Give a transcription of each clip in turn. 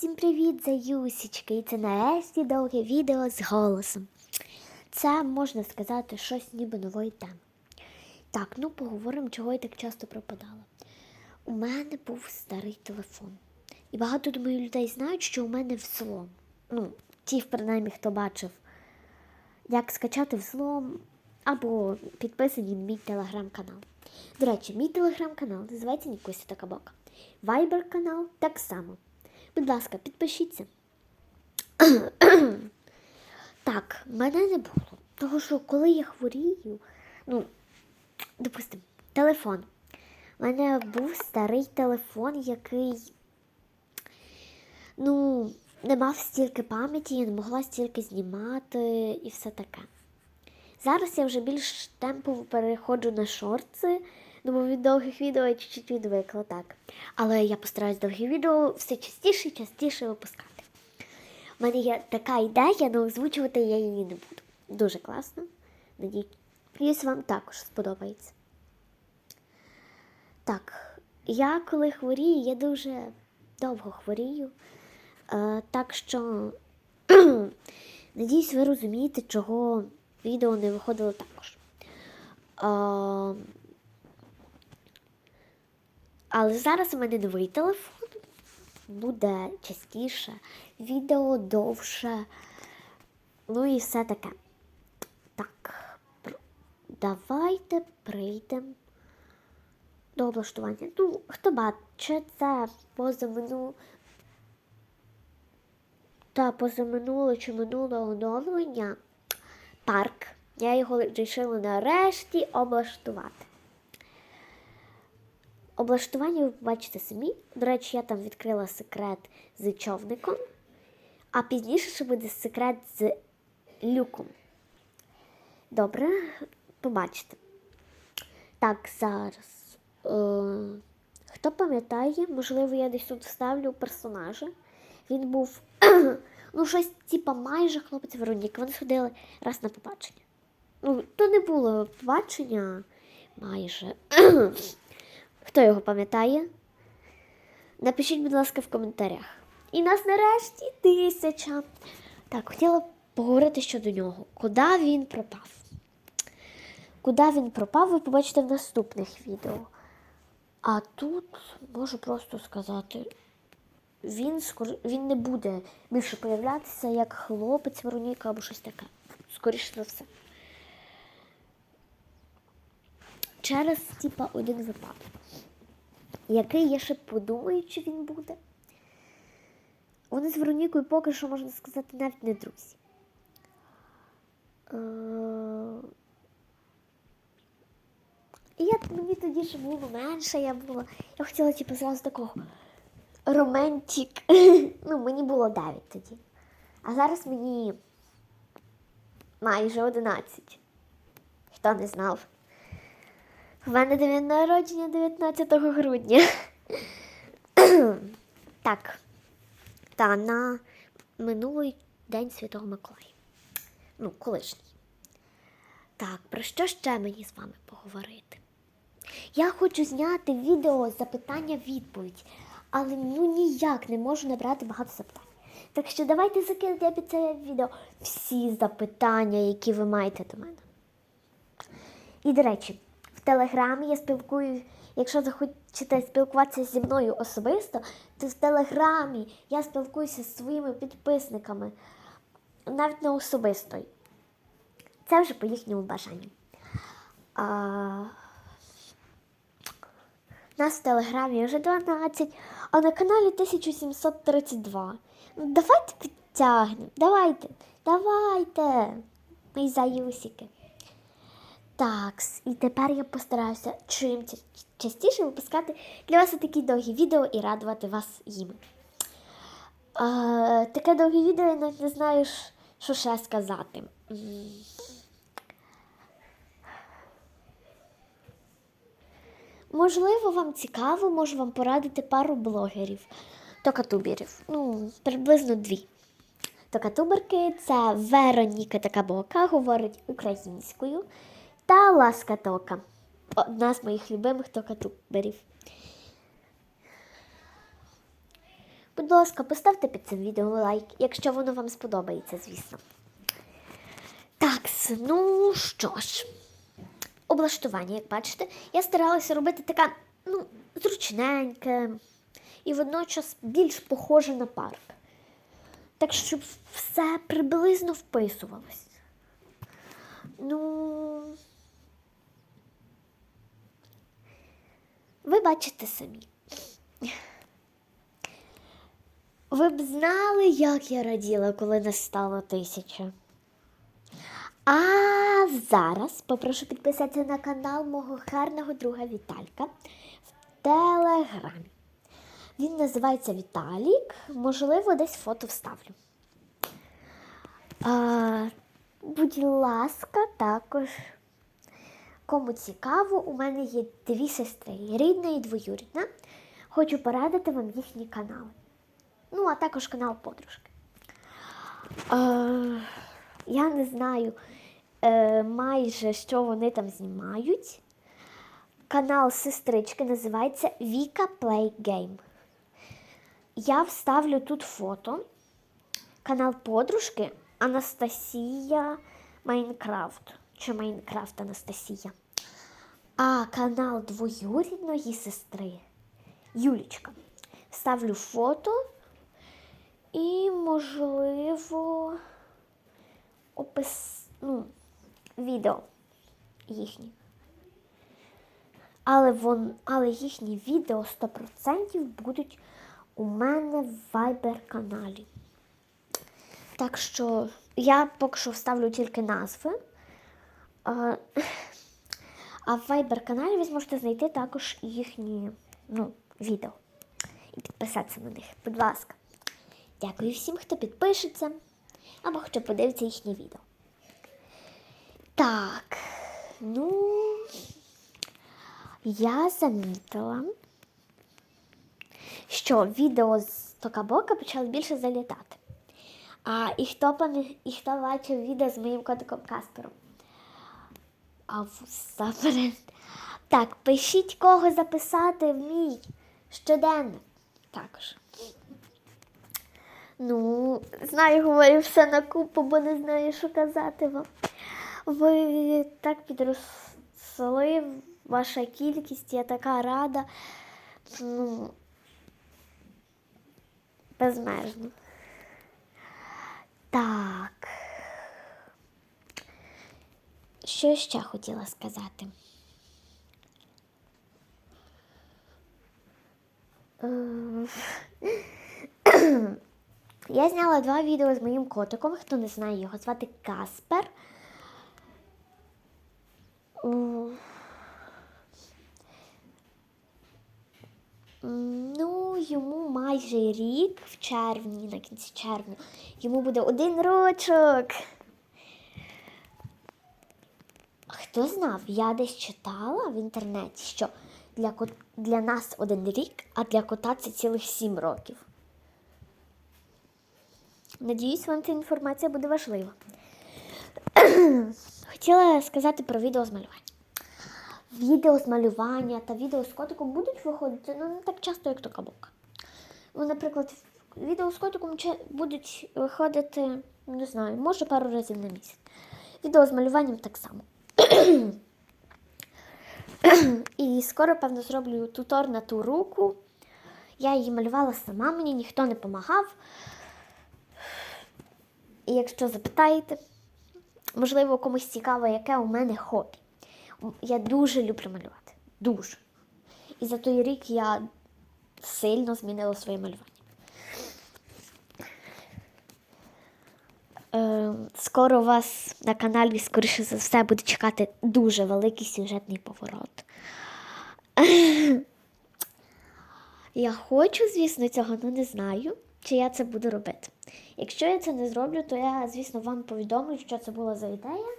Всім привіт, заюсічки! І це нарешті довге відео з голосом. Це можна сказати щось ніби нової теми. Так, ну поговоримо, чого я так часто пропадала. У мене був старий телефон. І багато думаю, людей знають, що у мене взлом. Ну, ті, принаймні, хто бачив, як скачати взлом або підписані на мій телеграм-канал. До речі, мій телеграм-канал називається Нікуся та Кабока. Вайбер канал так само. Будь ласка, підпишіться. так, мене не було. Тому що коли я хворію, ну, допустимо, телефон. У мене був старий телефон, який, ну, не мав стільки пам'яті, я не могла стільки знімати і все таке. Зараз я вже більш темпово переходжу на шорти, ну, від довгих відео я чуть-чуть відвикла так. Але я постараюсь довгі відео все частіше і частіше випускати. У мене є така ідея, але озвучувати я її не буду. Дуже класно. Надіюсь, вам також сподобається. Так, я коли хворію, я дуже довго хворію. Е, так що, надіюсь, ви розумієте, чого відео не виходило також. Е, але зараз у мене новий телефон. Буде частіше, відео довше. Ну і все таке. Так, давайте прийдемо до облаштування. Ну, хто бачить, це позамину... Та позаминуле чи минуле оновлення парк. Я його вирішила нарешті облаштувати. Облаштування ви побачите самі. До речі, я там відкрила секрет з човником, а пізніше ще буде секрет з люком. Добре, побачите. Так, зараз. Е, хто пам'ятає, можливо, я десь тут вставлю персонажа. Він був, ну, щось, типа, майже хлопець Вероніка. Вони сходили раз на побачення. Ну, то не було побачення майже. Хто його пам'ятає? Напишіть, будь ласка, в коментарях. І нас нарешті тисяча. Так, хотіла поговорити щодо нього. Куди він пропав? Куди він пропав, ви побачите в наступних відео. А тут можу просто сказати, він він не буде більше появлятися як хлопець Вероніка або щось таке. Скоріше за все. Через типа один випадок. Який я ще подумаю, чи він буде. Вони з Веронікою поки що, можна сказати, навіть не друзі. Е, І я мені тоді ще було менше, я була. Я хотіла, типу, зразу такого романтик. ну, мені було 9 тоді. А зараз мені майже 11. Хто не знав. В мене день народження 19 грудня. так. Та на минулий день Святого Миколая. Ну, колишній. Так, про що ще мені з вами поговорити? Я хочу зняти відео запитання-відповідь, але ну ніяк не можу набрати багато запитань. Так що давайте закинете під це відео всі запитання, які ви маєте до мене. І, до речі, в Телеграмі я спілкую, якщо захочете спілкуватися зі мною особисто, то в Телеграмі я спілкуюся зі своїми підписниками, навіть не особисто. Це вже по їхньому бажанню. А... Нас в Телеграмі вже 12, а на каналі 1732. Ну, давайте підтягнемо. Давайте, давайте, мої заюсики. Так, і тепер я постараюся чим частіше випускати для вас такі довгі відео і радувати вас їми. А, таке довге відео я навіть не знаю, що ще сказати. Можливо, вам цікаво, можу вам порадити пару блогерів, токатуберів. Ну, приблизно дві. Токатуберки це Вероніка така Бока, говорить українською, та Ласка Тока. Одна з моїх любимих токатуберів. Будь ласка, поставте під цим відео лайк, якщо воно вам сподобається, звісно. Так, ну що ж, облаштування, як бачите, я старалася робити таке, ну, зручненьке і водночас більш похоже на парк. Так, щоб все приблизно вписувалось. Ну. Ви бачите самі. Ви б знали, як я раділа, коли нас стало тисяча. А зараз попрошу підписатися на канал мого гарного друга Віталька в Телеграмі. Він називається Віталік. Можливо, десь фото вставлю. А, будь ласка, також. Кому цікаво, у мене є дві сестри, рідна і двоюрідна. Хочу порадити вам їхні канали. Ну, а також канал подружки. Е, я не знаю е, майже, що вони там знімають. Канал сестрички називається Віка Play Game. Я вставлю тут фото. Канал подружки Анастасія Майнкрафт. Чи Майнкрафт Анастасія. А канал двоюрідної сестри Юлічка. Ставлю фото і, можливо, опис, ну, відео їхні. Але, вон, але їхні відео 100% будуть у мене в Viber каналі. Так що я поки що вставлю тільки назви. А, а в Viber каналі ви зможете знайти також їхні ну, відео і підписатися на них. Будь ласка. Дякую всім, хто підпишеться або хто подивиться їхні відео. Так, ну, я замітила, що відео з Токабока почали більше залітати. А і хто і хто бачив відео з моїм котиком Каспером? А вперед. Так, пишіть кого записати в мій щоденник. Також. Ну, знаю, говорю все на купу, бо не знаю, що казати вам. Ви так підросли, ваша кількість, я така рада. Ну, безмежно. Так. Що я ще хотіла сказати? Ем, Я зняла два відео з моїм котиком. Хто не знає, його звати Каспер. М, Ну, йому майже рік в червні, на кінці червня. Йому буде один рочок. Хто знав, я десь читала в інтернеті, що для, кот... для нас один рік, а для кота це цілих сім років. Надіюсь, вам ця інформація буде важлива. Хотіла сказати про відео з малювання. Відео з малювання та відео з котиком будуть виходити ну, не так часто, як токабока. Ну, наприклад, відео з котиком будуть виходити, не знаю, може пару разів на місяць. Відео з малюванням так само. І скоро, певно, зроблю тутор на ту руку. Я її малювала сама, мені ніхто не допомагав. І якщо запитаєте, можливо, комусь цікаво, яке у мене хобі. Я дуже люблю малювати. Дуже. І за той рік я сильно змінила своє малювання. Скоро вас на каналі, скоріше за все, буде чекати дуже великий сюжетний поворот. Я хочу, звісно, цього, але не знаю, чи я це буду робити. Якщо я це не зроблю, то я, звісно, вам повідомлю, що це була за ідея.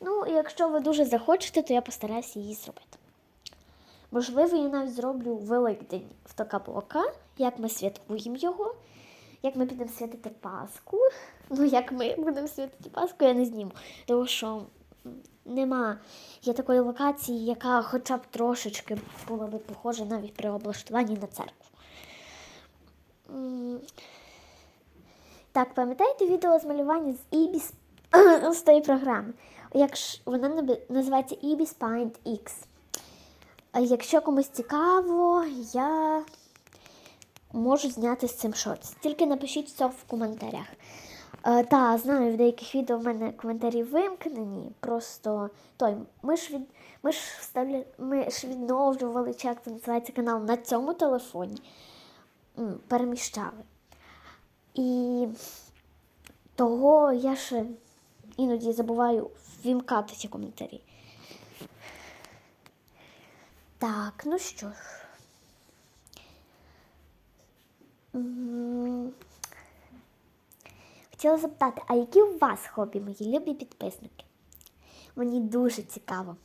Ну, і якщо ви дуже захочете, то я постараюся її зробити. Можливо, я навіть зроблю Великдень в Токабока, як ми святкуємо його, як ми підемо святити Пасху. Ну, як ми будемо святити Пасху, я не зніму. Тому що нема є такої локації, яка хоча б трошечки була би похожа навіть при облаштуванні на церкву. Так, пам'ятаєте відео з малювання з Ibis з тої програми? Якщо вона називається Ibis Paint X. Якщо комусь цікаво, я можу зняти з цим шорт. Тільки напишіть все в коментарях. Е, та, знаю, в деяких відео в мене коментарі вимкнені. Просто той, ми ж від ми ж вставля, ми ж відновлювали, чи як це називається канал на цьому телефоні. Переміщали. І того я ще іноді забуваю вімкати ці коментарі. Так, ну що ж. Хотіла запитати, а які у вас хобі, мої любі підписники? Мені дуже цікаво.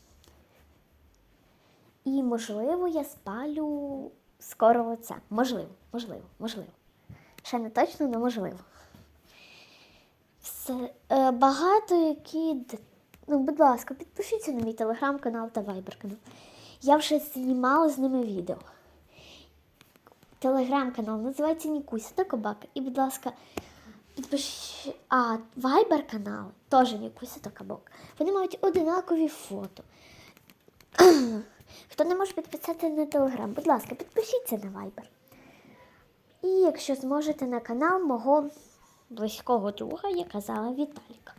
І, можливо, я спалю скоро оце. Можливо, можливо, можливо. Ще не точно, але можливо. Все. Е, багато які. Ну, будь ласка, підпишіться на мій телеграм-канал та вайбер-канал. Я вже знімала з ними відео. Телеграм-канал називається Нікуся та Кобака. І, будь ласка, підпишіть. А вайбер-канал теж Нікуся та Кабок. Вони мають одинакові фото. Хто не може підписати на телеграм, будь ласка, підпишіться на вайбер. І якщо зможете на канал мого близького друга, я казала Віталіка.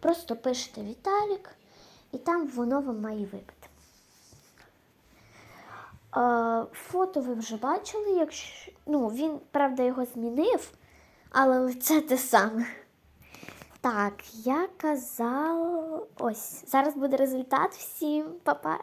Просто пишете Віталік, і там воно вам має вибити. Фото ви вже бачили, якщо. Ну, він, правда, його змінив, але це те саме. Так, я казала. Ось, зараз буде результат. Всім па-па.